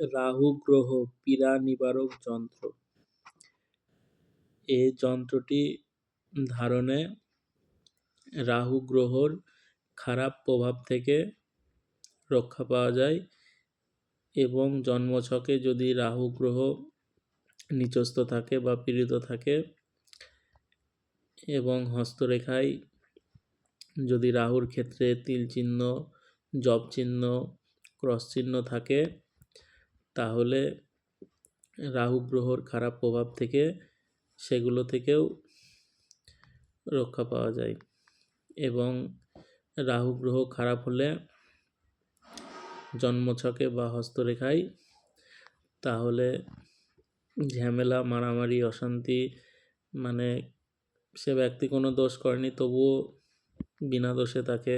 রাহু গ্রহ পীড়া নিবারক যন্ত্র। এই যন্ত্রটি ধারণে রাহু গ্রহর খারাপ প্রভাব থেকে রক্ষা পাওয়া যায় এবং জন্মছকে যদি রাহু গ্রহ নিচস্থ থাকে বা পীড়িত থাকে এবং হস্তরেখায় যদি রাহুর ক্ষেত্রে তিল চিহ্ন জব চিহ্ন ক্রস চিহ্ন থাকে তাহলে রাহু গ্রহর খারাপ প্রভাব থেকে সেগুলো থেকেও রক্ষা পাওয়া যায়। এবং রাহু গ্রহ খারাপ হলে জন্মছকে বা হস্তরেখায় তাহলে ঝামেলা, মারামারি, অশান্তি মানে সে ব্যক্তি কোনো দোষ করেনি তবুও বিনা দোষে তাকে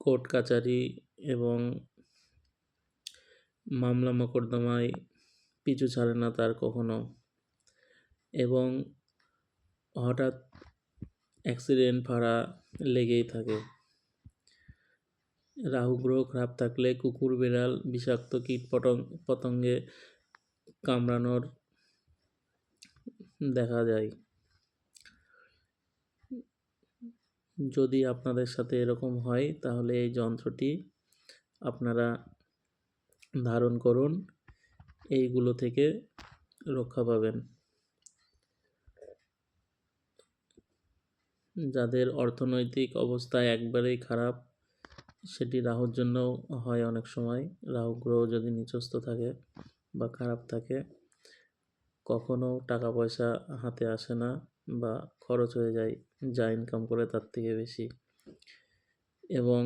কোর্ট, কাচারি এবং মামলা মোকদ্দমায় পিছু ছাড়ে না তার কখনো। এবং হঠাৎ অ্যাক্সিডেন্ট ভাড়া লেগেই থাকে। রাহু গ্রহ খারাপ থাকলে কুকুর, বিড়াল, বিষাক্ত কীট পতঙ্গে কামড়ানোর দেখা যায়। যদি আপনাদের সাথে এরকম হয়, তাহলে এই যন্ত্রটি আপনারা ধারণ করুন, এইগুলো থেকে রক্ষা পাবেন। যাদের অর্থনৈতিক অবস্থা একবারেই খারাপ, সেটি রাহুর জন্য হয় অনেক সময়। রাহু গ্রহ যদি নিচস্থ থাকে বা খারাপ থাকে, কখনো টাকা পয়সা হাতে আসে না বা খরচ হয়ে যায়, যা ইনকাম করে তার থেকে বেশি। এবং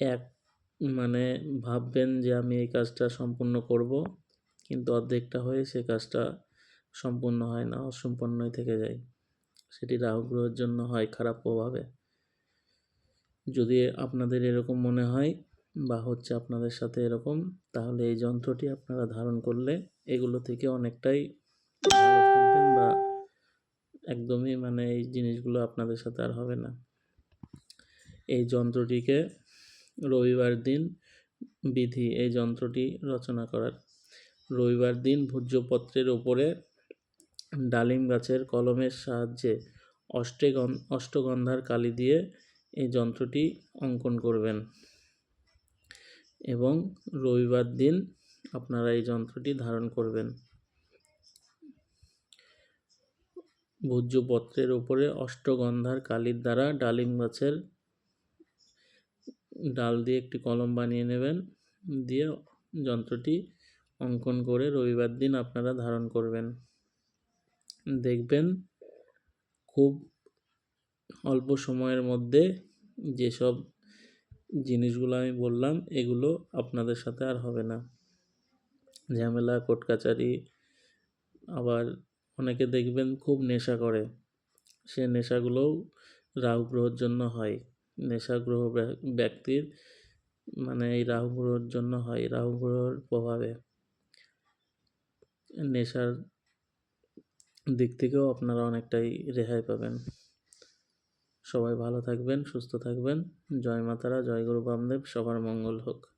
এক মানে ভাববেন যে আমি এই কাজটা সম্পূর্ণ করব, কিন্তু অর্ধেকটা হয়ে সে কাজটা সম্পূর্ণ হয় না, অসম্পূর্ণই থেকে যায়। সেটি রাহু গ্রহের জন্য হয় খারাপ প্রভাবে। যদি আপনাদের এরকম মনে হয় বা হচ্ছে আপনাদের সাথে এরকম, তাহলে এই যন্ত্রটি আপনারা ধারণ করলে এগুলো থেকে অনেকটাই থাকবেন বা একদমই মানে এই জিনিসগুলো আপনাদের সাথে আর হবে না। এই যন্ত্রটিকে রবিবার দিন বিধি এই যন্ত্রটি রচনা করার। রবিবার দিন ভোজ্যপত্রের ওপরে ডালিম গাছের কলমের সাহায্যে অষ্টে অষ্টগন্ধার কালি দিয়ে এই যন্ত্রটি অঙ্কন করবেন। এবং রবিবার দিন আপনারা এই যন্ত্রটি ধারণ করবেন। ভোজ্যপত্রের উপরে অষ্টগন্ধার কালির দ্বারা ডালিম গাছের ডাল দিয়ে একটি কলম বানিয়ে নেবেন। দিয়ে যন্ত্রটি অঙ্কন করে রবিবার দিন আপনারা ধারণ করবেন। দেখবেন খুব অল্প সময়ের মধ্যে যেসব জিনিসগুলো আমি বললাম, এগুলো আপনাদের সাথে আর হবে না। ঝামেলা কোর্ট কাচারি আবার অনেকে দেখবেন খুব নেশা করে। সে নেশাগুলোও রাহু গ্রহর জন্য হয়। নেশা গ্রহ ব্যক্তির মানে এই রাহু গ্রহর জন্য হয়, রাহু গ্রহর প্রভাবে। নেশার দিক থেকেও আপনারা অনেকটাই রেহাই পাবেন। সবাই ভালো থাকবেন, সুস্থ থাকবেন। জয় মাতারা, জয় গুরু বামদেব, সবার মঙ্গল হোক।